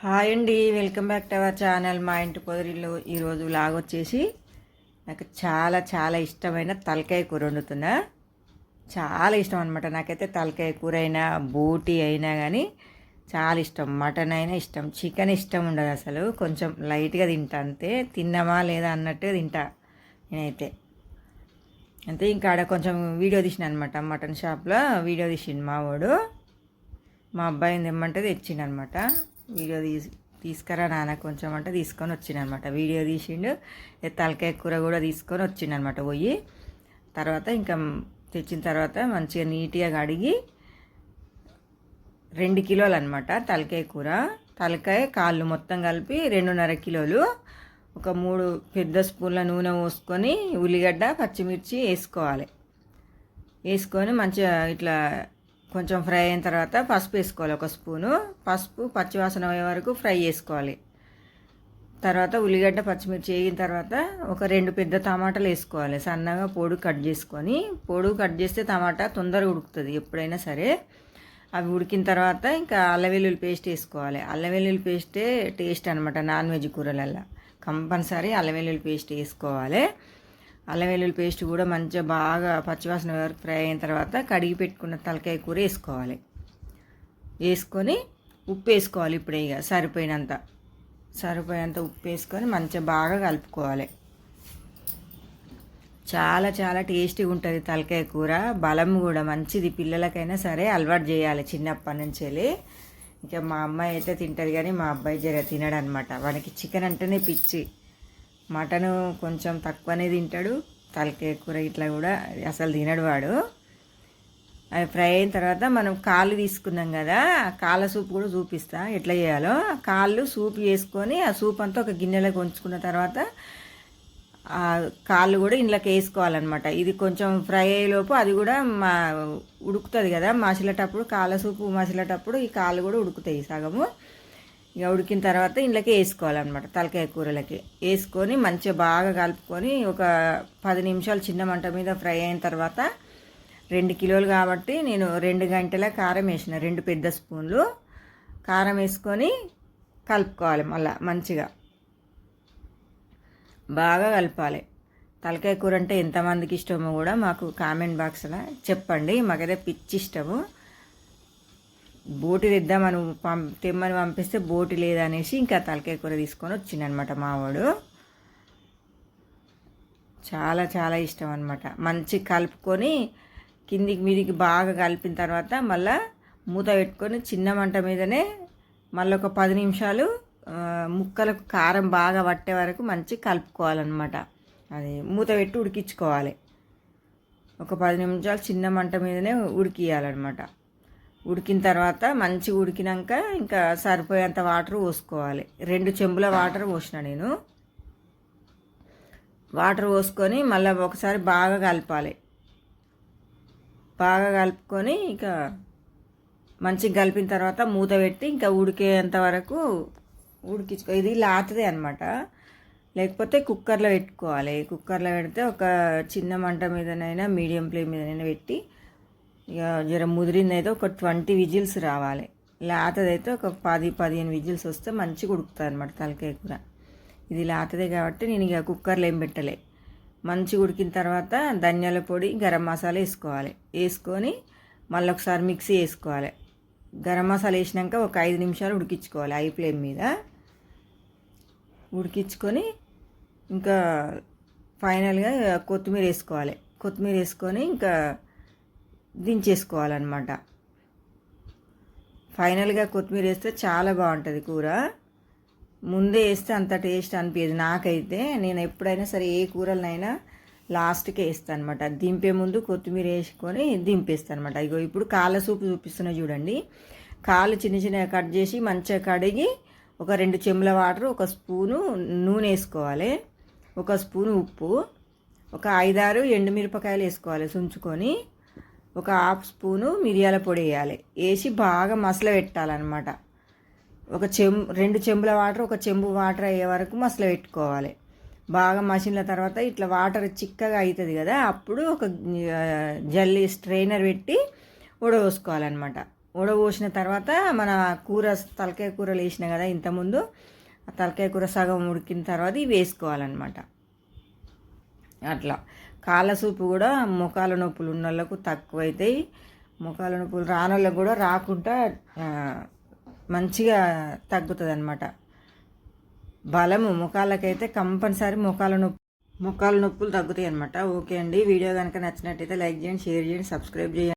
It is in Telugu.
హాయ్ అండి welcome back to our channel మా ఇంటి పొదరిలో ఈరోజు లాగ్ వచ్చేసి నాకు చాలా చాలా ఇష్టమైన తలకాయ కూర వండుతున్నా. చాలా ఇష్టం అనమాట నాకైతే తలకాయ కూర అయినా బూటీ అయినా కానీ చాలా ఇష్టం. మటన్ అయినా ఇష్టం. చికెన్ ఇష్టం ఉండదు అసలు. కొంచెం లైట్గా తింటా అంతే. తిన్నామా లేదా అన్నట్టు తింటా నేనైతే. అంతే ఇంకా ఆడ కొంచెం వీడియో తీసిన అనమాట మటన్ షాప్లో వీడియో తీసిండు మా వాడు. మా అబ్బాయిని తెమ్మంటే తెచ్చిండనమాట వీడియో తీసి తీసుకురా నాన్న కొంచెం అంటే తీసుకొని వచ్చిండనమాట వీడియో తీసిండు తలకాయ కూర కూడా తీసుకొని వచ్చిండనమాట పోయి. తర్వాత ఇంకా తెచ్చిన తర్వాత మంచిగా నీట్గా కడిగి రెండు కిలోలు అనమాట తలకాయ కూర. తలకాయ కాళ్ళు మొత్తం కలిపి రెండున్నర కిలోలు. ఒక మూడు పెద్ద స్పూన్ల నూనె పోసుకొని ఉల్లిగడ్డ పచ్చిమిర్చి వేసుకోవాలి. వేసుకొని మంచిగా ఇట్లా కొంచెం ఫ్రై అయిన తర్వాత పసుపు వేసుకోవాలి ఒక స్పూను. పసుపు పచ్చివాసన అయ్యే వరకు ఫ్రై చేసుకోవాలి. తర్వాత ఉల్లిగడ్డ పచ్చిమిర్చి వేగిన తర్వాత ఒక రెండు పెద్ద టమాటాలు వేసుకోవాలి. సన్నగా పొడు కట్ చేసుకొని పొడు కట్ చేస్తే టమాటా తొందరగా ఉడుకుతుంది ఎప్పుడైనా సరే. అవి ఉడికిన తర్వాత ఇంకా అల్లం వెల్లుల్లి పేస్ట్ వేసుకోవాలి. అల్లం వెల్లుల్లి పేస్టే టేస్ట్ అనమాట నాన్ వెజ్ కూరలల్లో. కంపల్సరీ అల్లం వెల్లుల్లి పేస్ట్ వేసుకోవాలి. అల్లం వెల్లుల్లి పేస్ట్ కూడా మంచిగా బాగా పచ్చివాసన వరకు ఫ్రై అయిన తర్వాత కడిగి పెట్టుకున్న తలకాయ కూర వేసుకోవాలి. వేసుకొని ఉప్పు వేసుకోవాలి ఇప్పుడే ఇక. సరిపోయినంత. సరిపోయినంత ఉప్పు వేసుకొని మంచిగా బాగా కలుపుకోవాలి. చాలా చాలా టేస్టీగా ఉంటుంది తలకాయ కూర. బలం కూడా మంచిది. పిల్లలకైనా సరే అలవాటు చేయాలి చిన్నప్పటి నుంచి వెళ్ళి. ఇంకా మా అమ్మాయి అయితే తింటుంది కానీ మా అబ్బాయి జర తినడనమాట. వానికి చికెన్ అంటేనే పిచ్చి. మటను కొంచెం తక్కువనే తింటాడు. తలకాయ కూర ఇట్లా కూడా అసలు తినడు వాడు. అది ఫ్రై అయిన తర్వాత మనం కాళ్ళు తీసుకున్నాం కదా కాళ్ళ సూప్ కూడా చూపిస్తా. ఎట్లా చేయాలో? కాళ్ళు సూప్ చేసుకొని ఆ సూప్ అంతా ఒక గిన్నెలోకి ఉంచుకున్న తర్వాత ఆ కాళ్ళు కూడా ఇంట్లోకి వేసుకోవాలన్నమాట. ఇది కొంచెం ఫ్రై అయ్యేలోపు అది కూడా మా ఉడుకుతుంది కదా మసిలేటప్పుడు కాళ్ళ సూపు మసిలేటప్పుడు ఈ కాళ్ళు కూడా ఉడుకుతాయి సగము. ఇక ఉడికిన తర్వాత ఇంట్లోకి వేసుకోవాలన్నమాట తలకాయ కూరలకి. వేసుకొని మంచిగా బాగా కలుపుకొని ఒక పది నిమిషాలు చిన్న మంట మీద ఫ్రై అయిన తర్వాత రెండు కిలోలు కాబట్టి నేను రెండు గంటల కారం వేసిన రెండు పెద్ద స్పూన్లు కారం వేసుకొని కలుపుకోవాలి మళ్ళీ మంచిగా. బాగా కలపాలి. తలకాయ కూర అంటే ఎంతమందికి ఇష్టమో కూడా మాకు కామెంట్ బాక్స్లో చెప్పండి. మాకైతే పిచ్చి ఇష్టము. బోటి తెద్దామని పం తెమ్మని పంపిస్తే బోటి లేదనేసి ఇంకా తలకాయ కూర తీసుకొని వచ్చిందనమాట మావాడు చాలా చాలా ఇష్టం అనమాట మంచి కలుపుకొని కిందికి మీదికి బాగా కలిపిన తర్వాత మళ్ళా మూత పెట్టుకొని చిన్న మంట మీదనే మళ్ళీ ఒక పది నిమిషాలు ముక్కలకు కారం బాగా పట్టే వరకు మంచి కలుపుకోవాలన్నమాట. అది మూత పెట్టి ఉడికించుకోవాలి. ఒక పది నిమిషాలు చిన్న మంట మీదనే ఉడికియాలన్నమాట. ఉడికిన తర్వాత మంచిగా ఉడికినాక ఇంకా సరిపోయేంత వాటర్ పోసుకోవాలి. రెండు చెంబుల వాటర్ పోసిన నేను. వాటర్ పోసుకొని మళ్ళీ ఒకసారి బాగా కలపాలి. బాగా కలుపుకొని ఇక మంచిగా కలిపిన తర్వాత మూత పెట్టి ఇంకా ఉడికేంత వరకు ఉడికించుకో ఇది లాతది అనమాట లేకపోతే కుక్కర్లో పెట్టుకోవాలి. కుక్కర్లో పెడితే ఒక చిన్న మంట మీదనైనా మీడియం ఫ్లేమ్ మీదనైనా పెట్టి ఇక జర ముదిరిందైతే ఒక ట్వంటీ విజిల్స్ రావాలి. లేతదైతే ఒక పది పదిహేను విజిల్స్ వస్తే మంచిగా ఉడుకుతుంది అనమాట తలకాయ కూర. ఇది లేతదే కాబట్టి నేను ఇక కుక్కర్లో ఏం పెట్టలే. మంచిగా ఉడికిన తర్వాత ధనియాల పొడి గరం మసాలా వేసుకోవాలి. వేసుకొని మళ్ళీ ఒకసారి మిక్సీ వేసుకోవాలి. గరం మసాలా వేసినాక ఒక ఐదు నిమిషాలు ఉడికించుకోవాలి ఐ ఫ్లేమ్ మీద. ఉడికించుకొని ఇంకా ఫైనల్గా కొత్తిమీర వేసుకోవాలి. కొత్తిమీర వేసుకొని ఇంకా దించేసుకోవాలన్నమాట. ఫైనల్గా కొత్తిమీర వేస్తే చాలా బాగుంటుంది కూర. ముందే వేస్తే అంత టేస్ట్ అనిపించదు నాకైతే. నేను ఎప్పుడైనా సరే ఏ కూరలనైనా లాస్ట్కి వేస్తాను అనమాట దింపే ముందు కొత్తిమీర వేసుకొని దింపేస్తాను అనమాట ఇగో ఇప్పుడు కాళ్ళ సూపు చూపిస్తున్నా చూడండి. కాళ్ళు చిన్న చిన్నగా కట్ చేసి మంచిగా కడిగి ఒక రెండు చెంబుల వాటర్ ఒక స్పూను నూనె వేసుకోవాలి. ఒక స్పూను ఉప్పు ఒక ఐదారు ఎండుమిరపకాయలు వేసుకోవాలి. సుంచుకొని ఒక హాఫ్ స్పూను మిరియాల పొడి వేయాలి. వేసి బాగా మసల పెట్టాలన్నమాట. ఒక చెంబు రెండు చెంబుల వాటర్ ఒక చెంబు వాటర్ అయ్యే వరకు మసల పెట్టుకోవాలి. బాగా మసిలిన తర్వాత ఇట్లా వాటర్ చిక్కగా అవుతుంది కదా అప్పుడు ఒక జల్లి స్ట్రైనర్ పెట్టి ఉడవోసుకోవాలన్నమాట ఉడవోసిన తర్వాత మన కూర తలకాయ కూరలు వేసిన కదా ఇంతకుముందు తలకాయ కూర సగం ఉడికిన తర్వాత ఇవి వేసుకోవాలన్నమాట. అట్లా. కాళ్ళ కూడా ముఖాల నొప్పులు ఉన్న వాళ్ళకు తక్కువ అవుతాయి ముఖాల నొప్పులు రాని వాళ్ళకు కూడా రాకుండా మంచిగా తగ్గుతుంది అనమాట బలము ముఖాలకైతే కంపల్సరీ ముఖాల నొప్పి ముఖాల నొప్పులు తగ్గుతాయి అనమాట ఓకే అండి. వీడియో కనుక నచ్చినట్టయితే లైక్ చేయండి షేర్ చేయండి సబ్స్క్రైబ్ చేయండి.